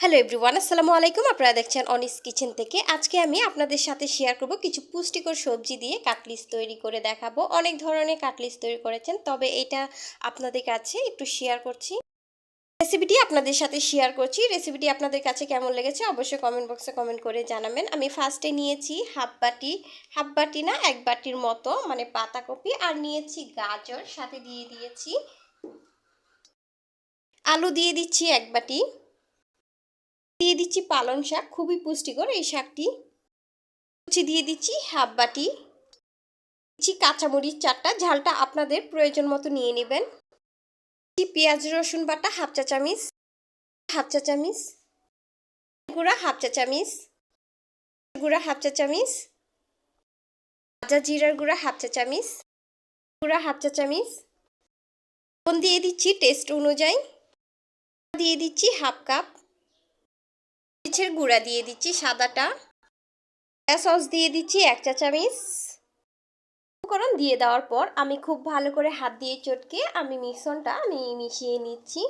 Hello everyone আসসালামু আলাইকুম। আপনারা দেখছেন অনিস কিচেন থেকে। আজকে আমি আপনাদের সাথে শেয়ার করব কিছু পুষ্টিকর সবজি দিয়ে কাটলিস তৈরি করে দেখাবো। অনেক ধরনের কাটলিস তৈরি করেছেন, তবে এটা আপনাদের কাছে একটু শেয়ার করছি। রেসিপিটি আপনাদের সাথে শেয়ার করছি। রেসিপিটি আপনাদের কাছে কেমন লেগেছে অবশ্যই কমেন্ট বক্সে কমেন্ট করে জানাবেন। আমি ফার্স্টে নিয়েছি হাফ বাটি হাফ বাটি না, এক বাটির মতো মানে পাতাকপি। আর নিয়েছি গাজর, সাথে দিয়ে দিয়েছি। আলু দিয়ে দিচ্ছি এক বাটি। দিয়ে দিচ্ছি পালং শাক, খুবই পুষ্টিকর এই শাকটি। কুচি দিয়ে দিচ্ছি হাফ বাটি। দিচ্ছি কাঁচামরিচ চারটা, ঝালটা আপনাদের প্রয়োজন মতো নিয়ে নেবেন। পেঁয়াজ, রসুন বাটা, হাফ চা চামিচ। হাফ চা চামিচ। গুঁড়া, হাফ চা চামিচ। গুঁড়া, হাফ চা চামিচ। ভাজা জিরার গুঁড়া, হাফ চা চামিচ। গুঁড়া, হাফ চা চামিচ। দিয়ে দিচ্ছি টেস্ট অনুযায়ী। দিয়ে দিচ্ছি হাফ কাপ। মরিচের গুঁড়া দিয়ে দিচ্ছি সাদাটা। সস দিয়ে দিচ্ছি এক চা চামিচ। উপকরণ দিয়ে দেওয়ার পর আমি খুব ভালো করে হাত দিয়ে চটকে আমি মিশ্রণটা আমি মিশিয়ে নিচ্ছি।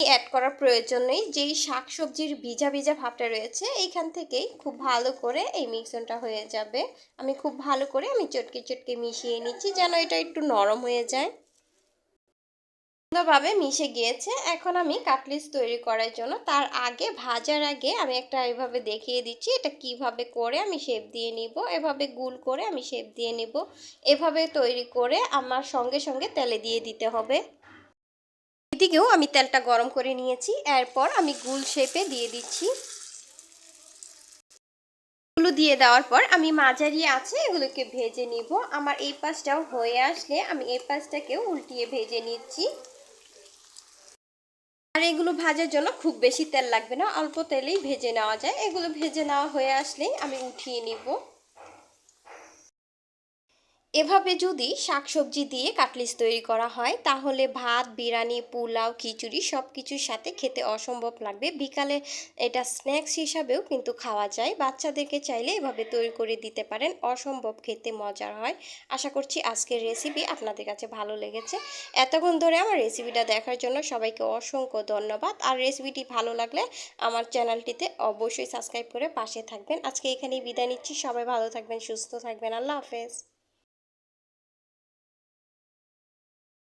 অ্যাড করার প্রয়োজন নেই যেই শাক সবজির ভিজা ভিজা ভাবটা রয়েছে, এইখান থেকেই খুব ভালো করে এই মিশ্রণটা হয়ে যাবে। আমি খুব ভালো করে আমি চটকে চটকে মিশিয়ে নিচ্ছি যেন এটা একটু নরম হয়ে যায়। সুন্দরভাবে মিশে গিয়েছে। এখন আমি কাটলিস তৈরি করার জন্য তার আগে, ভাজার আগে আমি একটা এভাবে দেখিয়ে দিচ্ছি এটা কীভাবে করে আমি শেপ দিয়ে নিব, এভাবে গুল করে আমি শেপ দিয়ে নিব, এভাবে তৈরি করে আমার সঙ্গে সঙ্গে তেলে দিয়ে দিতে হবে। এদিকেও আমি তেলটা গরম করে নিয়েছি, এরপর আমি গুল শেপে দিয়ে দিচ্ছি। এগুলো দিয়ে দেওয়ার পর আমি মাঝারি আছে এগুলোকে ভেজে নিব। আমার এই পাশটাও হয়ে আসলে আমি এই পাশটাকেও উল্টিয়ে ভেজে নিচ্ছি। আর এগুলো ভাজার জন্য খুব বেশি তেল লাগবে না, অল্প তেলেই ভেজে নেওয়া যায়। এগুলো ভেজে নেওয়া হয়ে আসলেই আমি উঠিয়ে নিব। এভাবে যদি শাকসবজি দিয়ে কাটলিস তৈরি করা হয়, তাহলে ভাত, বিরিয়ানি, পোলাও, খিচুড়ি সব কিছুর সাথে খেতে অসম্ভব লাগবে। বিকালে এটা স্ন্যাক্স হিসাবেও কিন্তু খাওয়া যায়। বাচ্চাদেরকে চাইলে এভাবে তৈরি করে দিতে পারেন। অসম্ভব খেতে মজার হয়। আশা করছি আজকের রেসিপি আপনাদের কাছে ভালো লেগেছে। এতক্ষণ ধরে আমার রেসিপিটা দেখার জন্য সবাইকে অসংখ্য ধন্যবাদ। আর রেসিপিটি ভালো লাগলে আমার চ্যানেলটিতে অবশ্যই সাবস্ক্রাইব করে পাশে থাকবেন। আজকে এখানেই বিদায় নিচ্ছি। সবাই ভালো থাকবেন, সুস্থ থাকবেন। আল্লাহ হাফেজ।